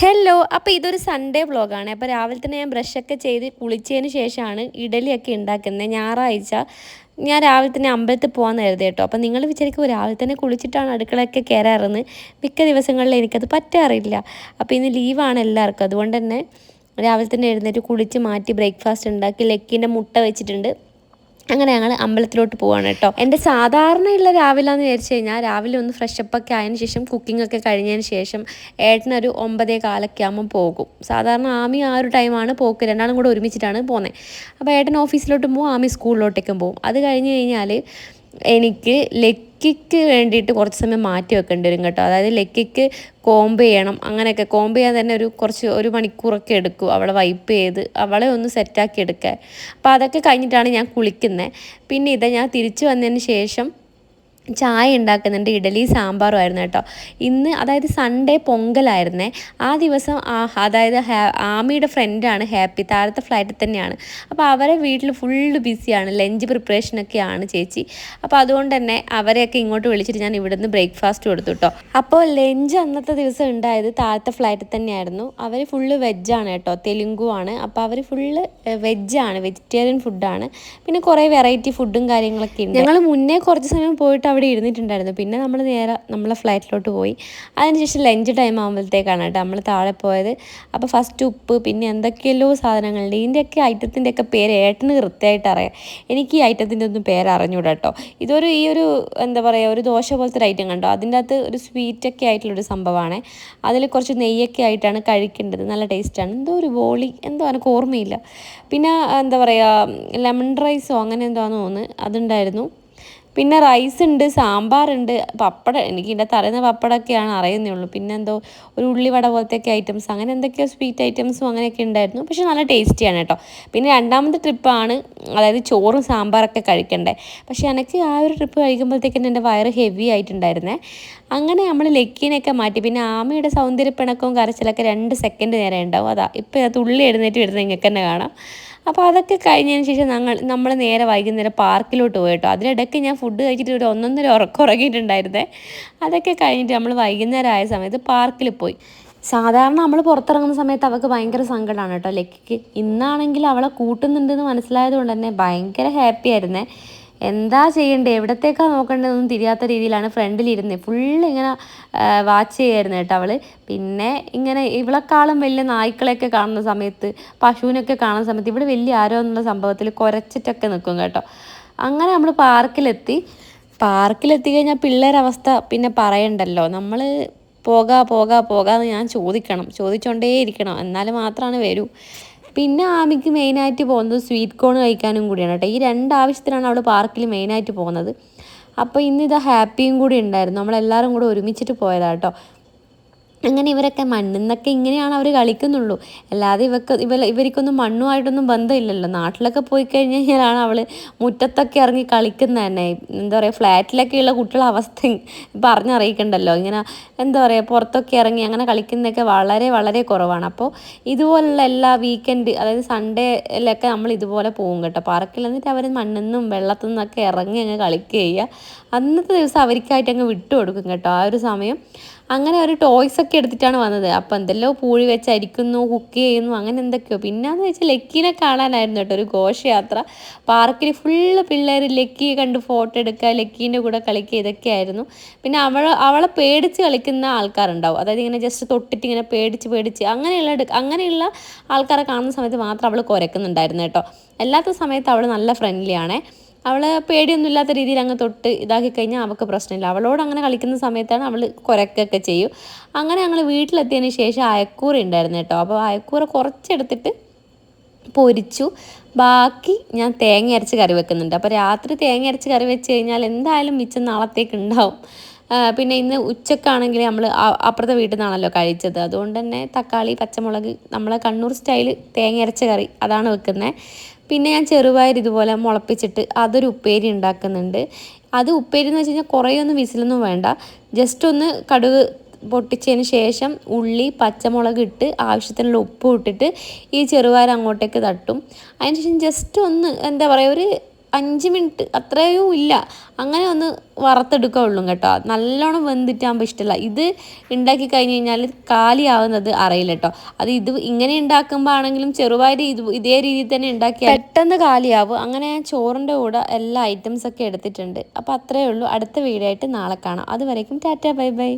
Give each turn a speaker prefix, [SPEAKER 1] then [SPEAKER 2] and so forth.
[SPEAKER 1] Hello അപ്പോൾ ഇതൊരു Sunday വ്ളോഗാണ് അപ്പോൾ രാവിലെ തന്നെ ഞാൻ ബ്രഷൊക്കെ ചെയ്ത് കുളിച്ചതിന് ശേഷമാണ് ഇഡലിയൊക്കെ ഉണ്ടാക്കുന്നത്. ഞായറാഴ്ച ഞാൻ രാവിലെ തന്നെ അമ്പലത്തിൽ പോകാൻ കരുതി കേട്ടോ. അപ്പം നിങ്ങൾ വിചാരിക്കും രാവിലെ തന്നെ കുളിച്ചിട്ടാണ് അടുക്കളയൊക്കെ കയറാറെന്ന് മിക്ക ദിവസങ്ങളിൽ എനിക്കത് പറ്റാറില്ല. അപ്പോൾ ഇന്ന് ലീവാണ് എല്ലാവർക്കും. അതുകൊണ്ട് തന്നെ രാവിലെ തന്നെ എഴുന്നേറ്റ് കുളിച്ച് മാറ്റി ബ്രേക്ക്ഫാസ്റ്റ് ഉണ്ടാക്കി. ലക്കിന്റെ മുട്ട വെച്ചിട്ടുണ്ട്. അങ്ങനെ ഞങ്ങൾ അമ്പലത്തിലോട്ട് പോവാണ് കേട്ടോ. എന്റെ സാധാരണയുള്ള രാവിലെ എന്ന് വിചാരിച്ചു കഴിഞ്ഞാൽ രാവിലെ ഒന്ന് ഫ്രഷപ്പ് ഒക്കെ ആയതിനു ശേഷം കുക്കിംഗ് ഒക്കെ കഴിഞ്ഞതിന് ശേഷം ഏട്ടനൊരു ഒമ്പതേ കാലൊക്കെ ആകുമ്പോൾ പോകും. സാധാരണ ആമി ആ ഒരു ടൈമാണ് പോക്ക്. രണ്ടാളും കൂടെ ഒരുമിച്ചിട്ടാണ് പോകുന്നത് അപ്പോൾ ഏട്ടൻ ഓഫീസിലോട്ടും പോകും ആമി സ്കൂളിലോട്ടേക്കും പോകും അത് കഴിഞ്ഞ് കഴിഞ്ഞാൽ എനിക്ക് ലക്കിക്ക് വേണ്ടിയിട്ട് കുറച്ച് സമയം മാറ്റി വെക്കേണ്ടി വരും കേട്ടോ. അതായത് ലക്കിക്ക് കോംബ് ചെയ്യണം. അങ്ങനെയൊക്കെ കോംബ് ചെയ്യാൻ തന്നെ ഒരു കുറച്ച് ഒരു മണിക്കൂറൊക്കെ എടുക്കും. അവളെ വൈപ്പ് ചെയ്ത് അവളെ ഒന്ന് സെറ്റാക്കി എടുക്കാൻ. അപ്പോൾ അതൊക്കെ കഴിഞ്ഞിട്ടാണ് ഞാൻ കുളിക്കുന്നത് പിന്നെ ഇതാ ഞാൻ തിരിച്ചു വന്നതിന് ശേഷം ചായ ഉണ്ടാക്കുന്നുണ്ട്. ഇഡലി സാമ്പാറും ആയിരുന്നു കേട്ടോ. ഇന്ന് അതായത് സൺഡേ പൊങ്കലായിരുന്നേ. ആ ദിവസം അതായത് ആമിയുടെ ഫ്രണ്ടാണ് ഹാപ്പി. താഴത്തെ ഫ്ലാറ്റിൽ തന്നെയാണ്. അപ്പോൾ അവരെ വീട്ടിൽ ഫുള്ള് ബിസിയാണ് ലഞ്ച് പ്രിപ്പറേഷനൊക്കെയാണ് ചേച്ചി. അപ്പോൾ അതുകൊണ്ട് തന്നെ അവരെയൊക്കെ ഇങ്ങോട്ട് വിളിച്ചിട്ട് ഞാൻ ഇവിടുന്ന് ബ്രേക്ക്ഫാസ്റ്റ് കൊടുത്തു കേട്ടോ അപ്പോൾ ലഞ്ച് അന്നത്തെ ദിവസം ഉണ്ടായത് താഴത്തെ ഫ്ലാറ്റിൽ തന്നെയായിരുന്നു. അവർ ഫുള്ള് വെജാണ് കേട്ടോ. തെലുങ്കു ആണ്. അപ്പോൾ അവർ ഫുള്ള് വെജാണ് വെജിറ്റേറിയൻ ഫുഡാണ് പിന്നെ കുറേ വെറൈറ്റി ഫുഡും കാര്യങ്ങളൊക്കെ ഉണ്ട്. ഞങ്ങൾ മുന്നേ കുറച്ച് സമയം പോയിട്ട് അവിടെ ഇരുന്നിട്ടുണ്ടായിരുന്നു. പിന്നെ നമ്മൾ നേരെ നമ്മളെ ഫ്ലൈറ്റിലോട്ട് പോയി. അതിനുശേഷം ലഞ്ച് ടൈം ആകുമ്പോഴത്തേക്കാണ് കേട്ടോ നമ്മൾ താഴെ പോയത്. അപ്പോൾ ഫസ്റ്റ് ഉപ്പ് പിന്നെ എന്തൊക്കെയല്ലോ സാധനങ്ങളുണ്ട്. ഇതിന്റെയൊക്കെ ഐറ്റത്തിന്റെയൊക്കെ പേര് ഏട്ടന് കൃത്യമായിട്ട് അറിയാം. എനിക്ക് ഈ ഐറ്റത്തിന്റെ ഒന്നും പേര് അറിഞ്ഞൂടാ കേട്ടോ. ഇതൊരു ഈ ഒരു എന്താ പറയുക ഒരു ദോശ പോലത്തെ ഒരു ഐറ്റം കണ്ടോ? അതിന്റെ അകത്ത് ഒരു സ്വീറ്റൊക്കെ ആയിട്ടുള്ളൊരു സംഭവമാണ്. അതിൽ കുറച്ച് നെയ്യൊക്കെ ആയിട്ടാണ് കഴിക്കേണ്ടത്. നല്ല ടേസ്റ്റാണ് എന്തോ ഒരു ബോളി എന്തോ എനിക്ക് ഓർമ്മയില്ല. പിന്നെ എന്താ പറയുക ലെമൺ റൈസോ അങ്ങനെ എന്തോ തോന്നുന്നു. അതുണ്ടായിരുന്നു. പിന്നെ റൈസ് ഉണ്ട് സാമ്പാറുണ്ട് പപ്പടം എനിക്ക് ഇതിന്റെ തലേന്ന് പപ്പടമൊക്കെയാണ് അറിയുന്നേ ഉള്ളൂ പിന്നെ എന്തോ ഒരു ഉള്ളിവട പോലത്തെയൊക്കെ ഐറ്റംസ് അങ്ങനെ എന്തൊക്കെയോ സ്വീറ്റ് ഐറ്റംസും അങ്ങനെയൊക്കെ ഉണ്ടായിരുന്നു. പക്ഷെ നല്ല ടേസ്റ്റിയാണ് കേട്ടോ. പിന്നെ രണ്ടാമത്തെ ട്രിപ്പാണ് അതായത് ചോറും സാമ്പാറൊക്കെ കഴിക്കണ്ടേ. പക്ഷേ എനിക്ക് ആ ഒരു ട്രിപ്പ് കഴിക്കുമ്പോഴത്തേക്കും എന്റെ വയറ് ഹെവി ആയിട്ടുണ്ടായിരുന്നേ. അങ്ങനെ നമ്മൾ ലക്കീനെയൊക്കെ മാറ്റി പിന്നെ ആമയുടെ സൗന്ദര്യപ്പിണക്കവും കരച്ചിലൊക്കെ രണ്ട് സെക്കൻഡ് നേരം ഉണ്ടാവും. അതാ ഇപ്പോൾ ഉള്ളി എഴുന്നേറ്റ് വരുന്നത് ഇങ്ങനെ തന്നെ കാണാം. അപ്പോൾ അതൊക്കെ കഴിഞ്ഞതിന് ശേഷം ഞങ്ങൾ നമ്മൾ നേരെ വൈകുന്നേരം പാർക്കിലോട്ട് പോയി കേട്ടോ. അതിനിടയ്ക്ക് ഞാൻ ഫുഡ് കഴിച്ചിട്ട് ഒരു ഒന്നൊന്നര ഉറക്കം ഉറങ്ങിയിട്ടുണ്ടായിരുന്നേ. അതൊക്കെ കഴിഞ്ഞിട്ട് നമ്മൾ വൈകുന്നേരം ആയ സമയത്ത് പാർക്കിൽ പോയി. സാധാരണ നമ്മൾ പുറത്തിറങ്ങുന്ന സമയത്ത് അവൾക്ക് ഭയങ്കര സങ്കടമാണ് കേട്ടോ. ലക്കിക്ക് ഇന്നാണെങ്കിൽ അവളെ കൂട്ടുന്നുണ്ടെന്ന് മനസ്സിലായത് കൊണ്ട് തന്നെ ഭയങ്കര ഹാപ്പി ആയിരുന്നേ. എന്താ ചെയ്യേണ്ടത് എവിടത്തേക്കാ നോക്കേണ്ടതെന്നും തിരിയാത്ത രീതിയിലാണ് ഫ്രണ്ടിലിരുന്നത് ഫുള്ള് ഇങ്ങനെ വാച്ച് ചെയ്യായിരുന്നു കേട്ടോ അവൾ പിന്നെ ഇങ്ങനെ ഇവളെക്കാളും വലിയ നായ്ക്കളെയൊക്കെ കാണുന്ന സമയത്ത് പശുവിനൊക്കെ കാണുന്ന സമയത്ത് ഇവിടെ വലിയ ആരോ എന്നുള്ള സംഭവത്തിൽ കുരച്ചിട്ടൊക്കെ നിൽക്കും കേട്ടോ. അങ്ങനെ നമ്മൾ പാർക്കിലെത്തി. പാർക്കിലെത്തി കഴിഞ്ഞാൽ പിള്ളേരവസ്ഥ പിന്നെ പറയണ്ടല്ലോ. നമ്മൾ പോകാ പോകാ പോകാന്ന് ഞാൻ ചോദിക്കണം. ചോദിച്ചോണ്ടേ ഇരിക്കണം എന്നാൽ മാത്രമാണ് വരൂ. പിന്നെ ആമിക്ക് മെയിനായിട്ട് പോകുന്നത് സ്വീറ്റ് കോൺ കഴിക്കാനും കൂടിയാണ് കേട്ടോ. ഈ രണ്ട് ആവശ്യത്തിനാണ് അവൾ പാർക്കിൽ മെയിനായിട്ട് പോകുന്നത്. അപ്പോൾ ഇന്ന് ഇതാ ഹാപ്പിയും കൂടി ഉണ്ടായിരുന്നു. നമ്മളെല്ലാവരും കൂടെ ഒരുമിച്ചിട്ട് പോയതാണ് കേട്ടോ. അങ്ങനെ ഇവരൊക്കെ മണ്ണിന്നൊക്കെ ഇങ്ങനെയാണ് അവർ കളിക്കുന്നുള്ളൂ. അല്ലാതെ ഇവക്ക് ഇവ ഇവർക്കൊന്നും മണ്ണുമായിട്ടൊന്നും ബന്ധമില്ലല്ലോ. നാട്ടിലൊക്കെ പോയി കഴിഞ്ഞ് കഴിഞ്ഞാലാണ് അവൾ മുറ്റത്തൊക്കെ ഇറങ്ങി കളിക്കുന്നത് തന്നെ. എന്താ പറയുക ഫ്ലാറ്റിലൊക്കെയുള്ള കുട്ടികളുടെ അവസ്ഥ പറഞ്ഞറിയിക്കണ്ടല്ലോ. ഇങ്ങനെ എന്താ പറയുക പുറത്തൊക്കെ ഇറങ്ങി അങ്ങനെ കളിക്കുന്നതൊക്കെ വളരെ വളരെ കുറവാണ്. അപ്പോൾ ഇതുപോലുള്ള എല്ലാ വീക്കെൻഡ് അതായത് സൺഡേയിലൊക്കെ നമ്മൾ ഇതുപോലെ പോകും കേട്ടോ. പാർക്കിൽ എന്നിട്ട് അവർ മണ്ണിൽ നിന്നും വെള്ളത്തിൽ നിന്നൊക്കെ ഇറങ്ങി അങ്ങ് കളിക്കുക അന്നത്തെ ദിവസം അവർക്കായിട്ട് അങ്ങ് വിട്ടു കൊടുക്കും കേട്ടോ. ആ ഒരു സമയം അങ്ങനെ ഒരു ടോയ്സ് ഒക്കെ എടുത്തിട്ടാണ് വന്നത്. അപ്പം എന്തെല്ലോ പൂഴി വെച്ച് അരിക്കുന്നു കുക്ക് ചെയ്യുന്നു അങ്ങനെ എന്തൊക്കെയോ. പിന്നെന്ന് വെച്ചാൽ ലക്കിനെ കാണാനായിരുന്നു കേട്ടോ ഒരു ഘോഷയാത്ര. പാർക്കിൽ ഫുള്ള് പിള്ളേർ ലക്കിയെ കണ്ട് ഫോട്ടോ എടുക്കുക ലക്കീന്റെ കൂടെ കളിക്കുക ഇതൊക്കെയായിരുന്നു. പിന്നെ അവൾ അവളെ പേടിച്ച് കളിക്കുന്ന ആൾക്കാരുണ്ടാവും. അതായത് ഇങ്ങനെ ജസ്റ്റ് തൊട്ടിട്ട് ഇങ്ങനെ പേടിച്ച് പേടിച്ച് അങ്ങനെയുള്ള അങ്ങനെയുള്ള ആൾക്കാരെ കാണുന്ന സമയത്ത് മാത്രം അവൾ കുരക്കുന്നുണ്ടായിരുന്നു കേട്ടോ. അല്ലാത്ത സമയത്ത് അവൾ നല്ല ഫ്രണ്ട്ലി ആണേ അവൾ പേടിയൊന്നും ഇല്ലാത്ത രീതിയിൽ അങ്ങ് തൊട്ട് ഇതാക്കി കഴിഞ്ഞാൽ അവൾക്ക് പ്രശ്നമില്ല. അവളോട് അങ്ങനെ കളിക്കുന്ന സമയത്താണ് അവൾ കുരക്കൊക്കെ ചെയ്യും. അങ്ങനെ ഞങ്ങൾ വീട്ടിലെത്തിയതിന് ശേഷം അയക്കൂറ ഉണ്ടായിരുന്നു കേട്ടോ. അപ്പോൾ അയക്കൂറ കുറച്ചെടുത്തിട്ട് പൊരിച്ചു. ബാക്കി ഞാൻ തേങ്ങ അരച്ച് കറി വെക്കുന്നുണ്ട്. അപ്പോൾ രാത്രി തേങ്ങ അരച്ച് കറി വെച്ച് കഴിഞ്ഞാൽ എന്തായാലും മിച്ചം നാളത്തേക്ക് ഉണ്ടാവും. പിന്നെ ഇന്ന് ഉച്ചക്കാണെങ്കിൽ നമ്മൾ അപ്പുറത്തെ വീട്ടിൽ നിന്നാണല്ലോ കഴിച്ചത്. അതുകൊണ്ട് തന്നെ തക്കാളി പച്ചമുളക് നമ്മളെ കണ്ണൂർ സ്റ്റൈൽ തേങ്ങ അരച്ച കറി അതാണ് വെക്കുന്നത് പിന്നെ ഞാൻ ചെറുപയർ ഇതുപോലെ മുളപ്പിച്ചിട്ട് അതൊരു ഉപ്പേരി ഉണ്ടാക്കുന്നുണ്ട്. അത് ഉപ്പേരി എന്ന് വെച്ച് കഴിഞ്ഞാൽ കുറേ ഒന്നും വിസിലൊന്നും വേണ്ട. ജസ്റ്റ് ഒന്ന് കടുക് പൊട്ടിച്ചതിന് ശേഷം ഉള്ളി പച്ചമുളക് ഇട്ട് ആവശ്യത്തിനുള്ള ഉപ്പ് ഇട്ടിട്ട് ഈ ചെറുപയർ അങ്ങോട്ടേക്ക് തട്ടും. അതിന് ശേഷം ജസ്റ്റ് ഒന്ന് എന്താ പറയുക ഒരു അഞ്ച് മിനിറ്റ് അത്രയും ഇല്ല. അങ്ങനെ ഒന്ന് വറുത്തെടുക്കുകയുള്ളൂ കേട്ടോ. നല്ലോണം വെന്തിട്ടാകുമ്പോൾ ഇഷ്ടമല്ല ഇത് ഉണ്ടാക്കി കഴിഞ്ഞ് കഴിഞ്ഞാൽ കാലിയാവുന്നത് അറിയില്ല കേട്ടോ. അത് ഇത് ഇങ്ങനെ ഉണ്ടാക്കുമ്പോൾ ആണെങ്കിലും ചെറുപയർ ഇത് ഇതേ രീതിയിൽ തന്നെ ഉണ്ടാക്കി പെട്ടെന്ന് കാലിയാവും. അങ്ങനെ ചോറിന്റെ കൂടെ എല്ലാ ഐറ്റംസ് ഒക്കെ എടുത്തിട്ടുണ്ട്. അപ്പോൾ അത്രയേ ഉള്ളൂ. അടുത്ത വീഡിയോ ആയിട്ട് നാളെ കാണാം. അതുവരേക്കും ടാറ്റ ബൈ ബൈ.